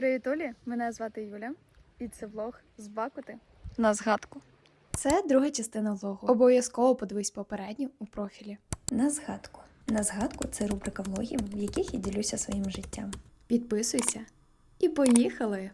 Привіт, Олі! Мене звати Юля, і це влог з Бакути на згадку. Це друга частина влогу. Обов'язково подивись попередню у профілі. На згадку. На згадку це рубрика влогів, в яких я ділюся своїм життям. Підписуйся і поїхали!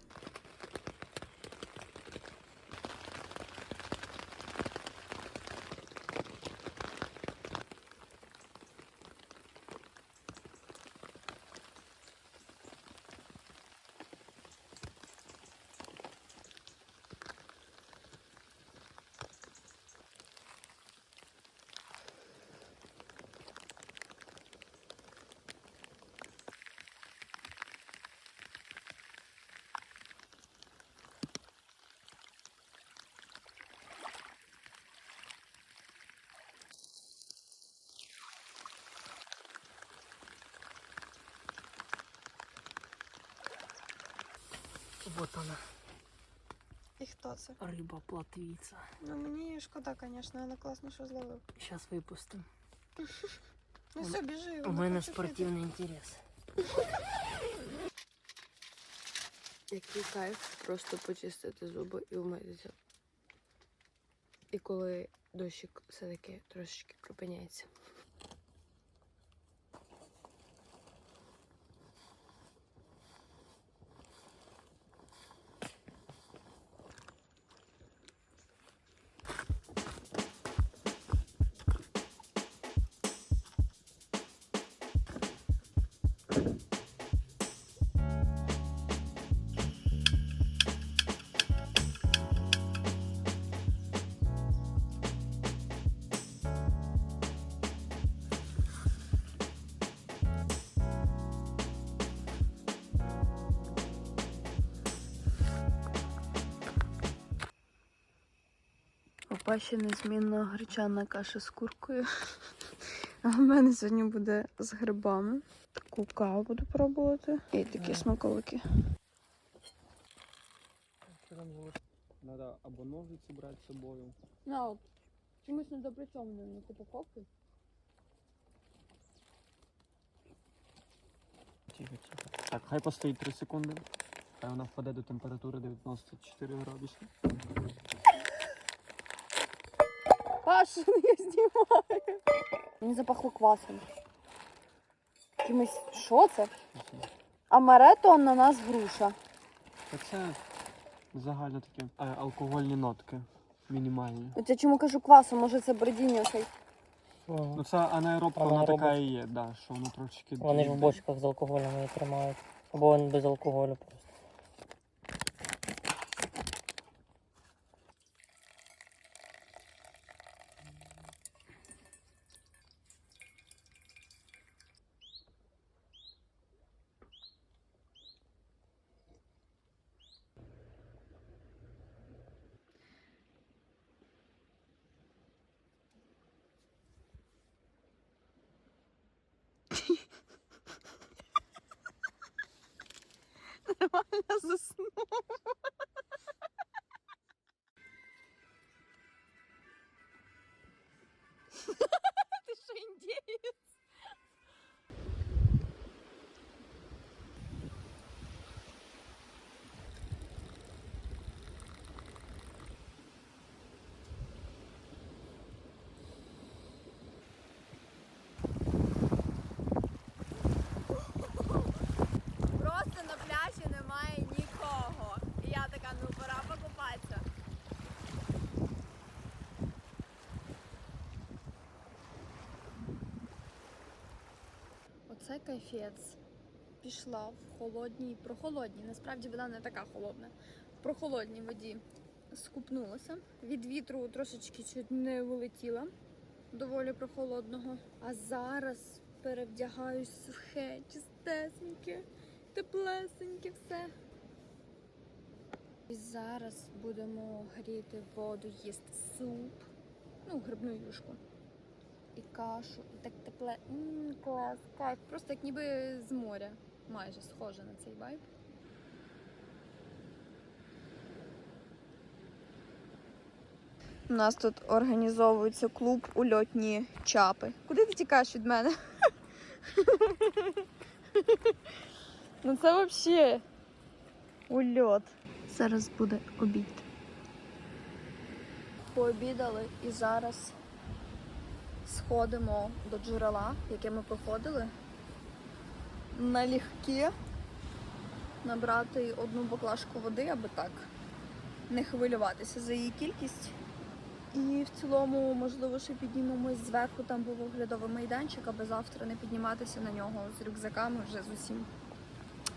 Вот она, І хто це? рыба плотвица. Ну мені шкода, звісно, але класно, що зловив. Сейчас выпустим. Ну все, біжи. У мене спортивний інтерес. Який кайф просто почистити зуби і вмитися. І коли дощик все-таки трошечки припиняється. Папа незмінно гречана каша з куркою. А в мене сьогодні буде з грибами. Таку каву буду пробувати. І такі смаколики. Надо або ножиці брати з собою. На, от, чомусь не допрацьовано на типу кофе. Тихо, тихо. Так, хай постоїть 3 секунди. Хай вона впаде до температури 94 градуси. Паша, я знімаю. Мені запахло квасом. Якимось, що це? Амарето, ананас, груша. Та це загально такі е, алкогольні нотки. Мінімальні. От я чому кажу квасом, може це бредіння цей. Ну це анаеробка, вона Анаеробка. така і є, да, що воно трошечки. Вони ж в бочках з алкоголем її тримають. Або без алкоголю Нормально заснув. Оце кайфець. Пішла в холодній, прохолодній. Насправді вода не така холодна. В прохолодній воді скупнулася. Від вітру трошечки чуть не вилетіла. Доволі прохолодного. А зараз перевдягаюсь сухе, чистесеньке, теплесеньке все. І зараз будемо гріти воду, їсти суп, ну, грибну юшку. Кашу, і так тепле. Ммм, клас, кайф. Просто як ніби з моря. Майже схоже на цей вайб. У нас тут організовується клуб ульотні чапи. Куди ти тікаєш від мене? ну це взагалі Ульот. Зараз буде обід. Пообідали і зараз сходимо до джерела, яке ми проходили. Налегке набрати одну баклажку води, аби так не хвилюватися за її кількість. І в цілому, можливо, ще піднімемось зверху, там був оглядовий майданчик, аби завтра не підніматися на нього з рюкзаками вже з усім.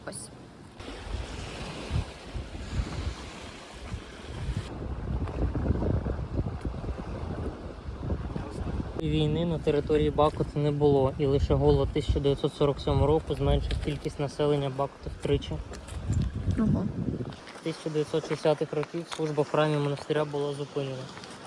Ось. Війни на території Бакута не було, і лише голод 1947 року зменшив кількість населення Бакута втричі. Ого. 1960-х років служба в храмі монастиря була зупинена.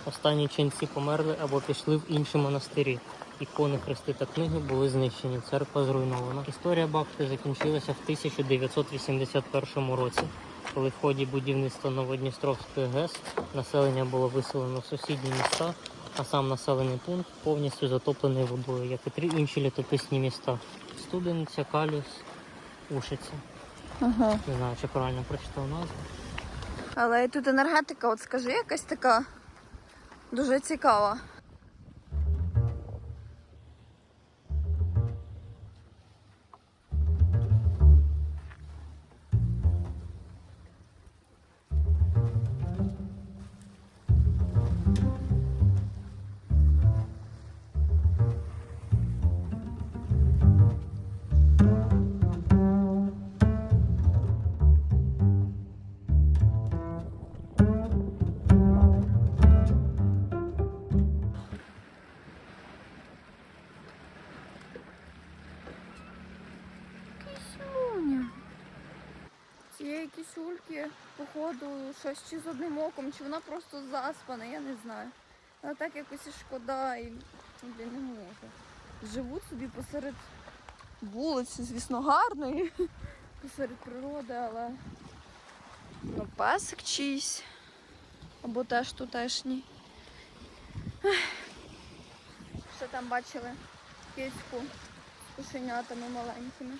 Останні ченці померли або пішли в інші монастирі. Ікони, хрести та книги були знищені, церква зруйнована. Історія Бакути закінчилася в 1981 році, коли в ході будівництва Новодністровської ГЕС населення було виселено в сусідні міста, а сам населений пункт повністю затоплений водою, як і три інші літописні міста: Студениця, Калюс, Ушиця. Ага. Не знаю, чи правильно прочитав назву. Але тут енергетика, от скажи, якась така дуже цікава. Кисюльки, походу, щось чи з одним оком, чи вона просто заспана, я не знаю. Але так якось і шкода і блін, не можу. Живуть собі посеред вулиці, звісно, гарної, посеред природи, але ну, песик чийсь. Або теж тутешній. Що там бачили? Кицьку з кошенятами маленькими.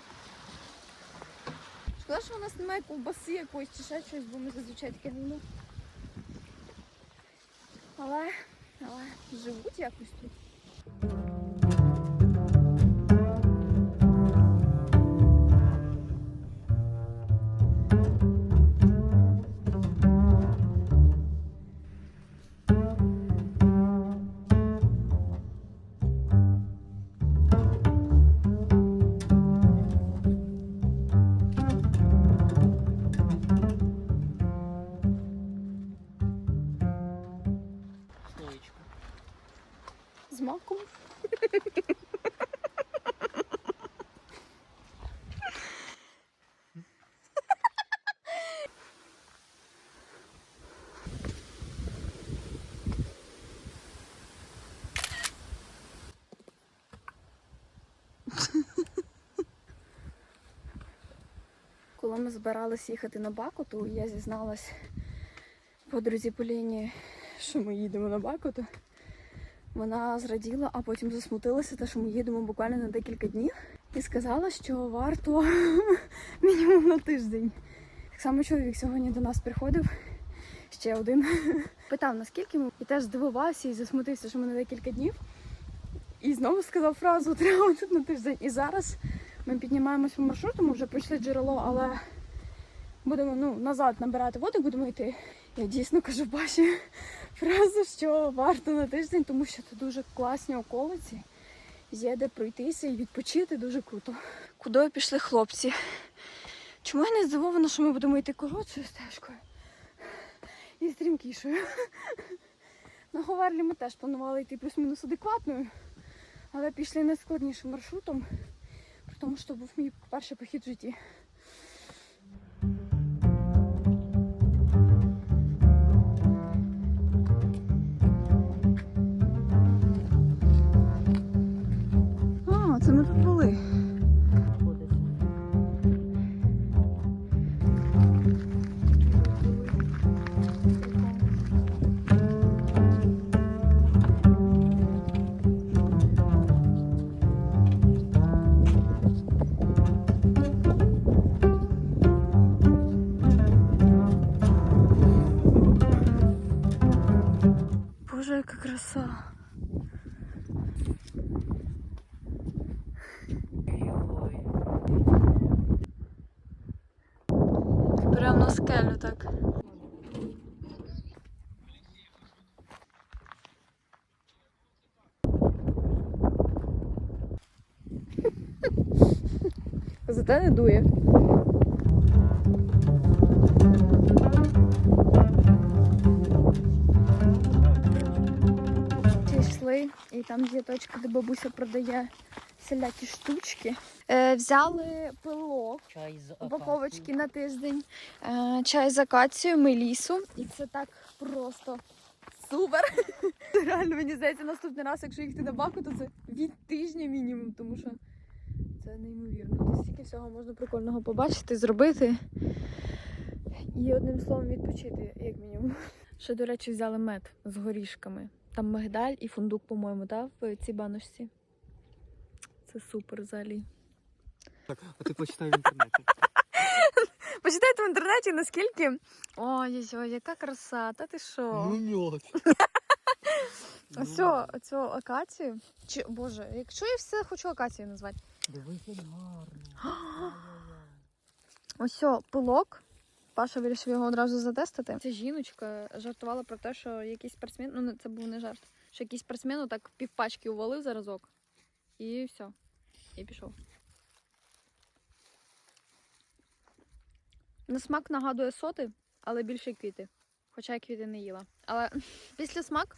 Шкода, що у нас немає ковбаси якоїсь чи ще щось, бо ми зазвичай таке не Але, але живуть якось тут. Збирались їхати на Бакуту, я зізналась подрузі Поліні, що ми їдемо на Бакуту. Вона зраділа, а потім засмутилася, те, що ми їдемо буквально на декілька днів, і сказала, що варто мінімум на тиждень. Так само чоловік сьогодні до нас приходив, ще один. Питав, наскільки ми, і теж здивувався і засмутився, що ми на декілька днів. І знову сказав фразу треба тут на тиждень. І зараз ми піднімаємось по маршруту, ми вже пройшли джерело, але будемо ну, назад набирати воду, будемо йти. Я дійсно кажу Баші фразу, що варто на тиждень, тому що це дуже класні околиці. Є де пройтися і відпочити дуже круто. Куди пішли хлопці? Чому я не здивована, що ми будемо йти коротшою стежкою і стрімкішою? На Говерлі ми теж планували йти плюс-мінус адекватною, але пішли найскладнішим маршрутом, при тому, що був мій перший похід в житті. Скелю так. Зате не дує. Пішли, і там є точка, де бабуся продає всілякі штучки. Е, взяли пилок, Чай з упаковочки на тиждень, е, чай з акацією, мелісу. І це так просто супер. Реально, мені здається, наступний раз, якщо їхати на баку, то це від тижня мінімум, тому що це неймовірно. Тут стільки всього можна прикольного побачити, зробити. І одним словом відпочити, як мінімум. Ще, до речі, взяли мед з горішками. Там мигдаль і фундук, по-моєму, та, в цій баночці. Це супер взагалі. Так, а ти почитай в інтернеті. Почитайте в інтернеті, наскільки. Ой, ой, яка краса, та ти що? Ну, Ось цю, цю акацію. Чи, боже, якщо я все хочу акацію назвати. Дивись, як гарно. Ось о, пилок. Паша вирішив його одразу затестити. Ця жіночка жартувала про те, що якийсь спортсмен, ну це був не жарт, що якийсь спортсмен отак півпачки увалив за разок. І все. І пішов. На смак нагадує соти, але більше квіти. Хоча я квіти не їла. Але після смак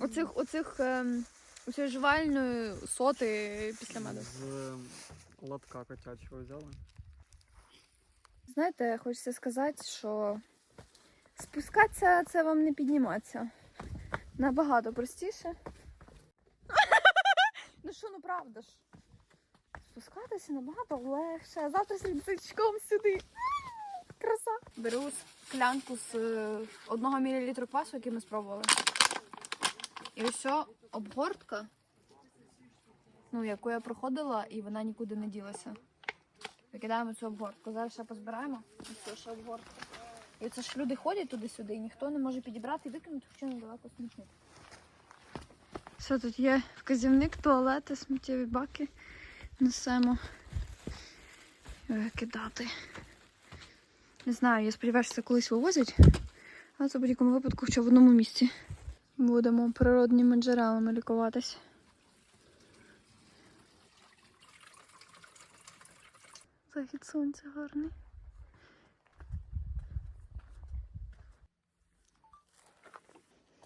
оцих, оцих ем, оцієї жувальної соти після меду. З ем, лотка котячого взяли. Знаєте, хочеться сказати, що спускатися це вам не підніматися. Набагато простіше. ну що, ну правда ж. Спускатися набагато легше. Завтра з рюкзачком сюди. Краса. Беру склянку з е, одного мілілітру квасу, який ми спробували. І ось обгортка, ну, яку я проходила, і вона нікуди не ділася. Викидаємо цю обгортку. Зараз ще позбираємо. Ось ще обгортка. І це ж люди ходять туди-сюди, і ніхто не може підібрати і викинути, хоча недалеко смітник. Все, тут є вказівник, туалети, сміттєві баки. Несемо викидати. Не знаю, я сподіваюся, що це колись вивозять. Але це в будь-якому випадку хоча в одному місці. Будемо природніми джерелами лікуватись. Захід сонця гарний.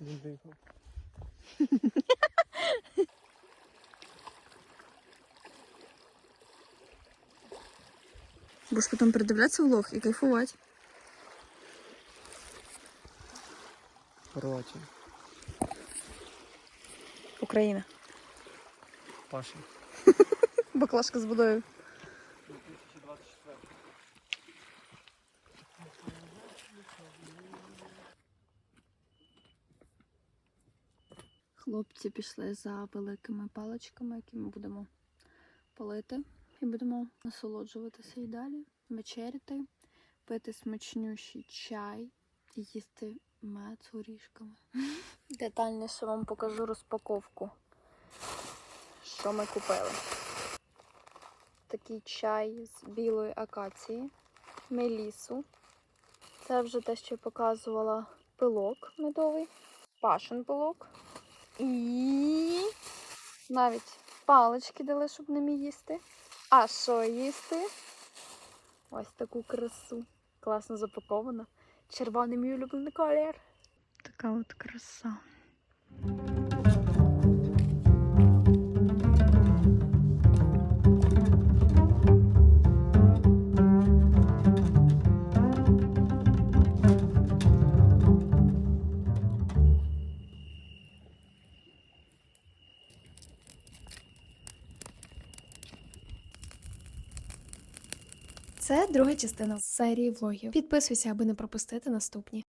Він дихав. Будеш потім передивлятися влог і кайфувати. Хорватія. Україна. Паша. Баклажка з водою. 2024. Хлопці пішли за великими паличками, які ми будемо палити. І будемо насолоджуватися і далі, вечеряти, пити смачнющий чай і їсти мед з горішками. Детальніше вам покажу розпаковку, що ми купили. Такий чай з білої акації, мелісу. Це вже те, що я показувала пилок медовий, пашин пилок. І навіть палички дали, щоб ними їсти. А що їсти? Ось таку красу. Класно запакована. Червоний мій улюблений колір. Така от краса. Друга частина серії влогів. Підписуйся, аби не пропустити наступні.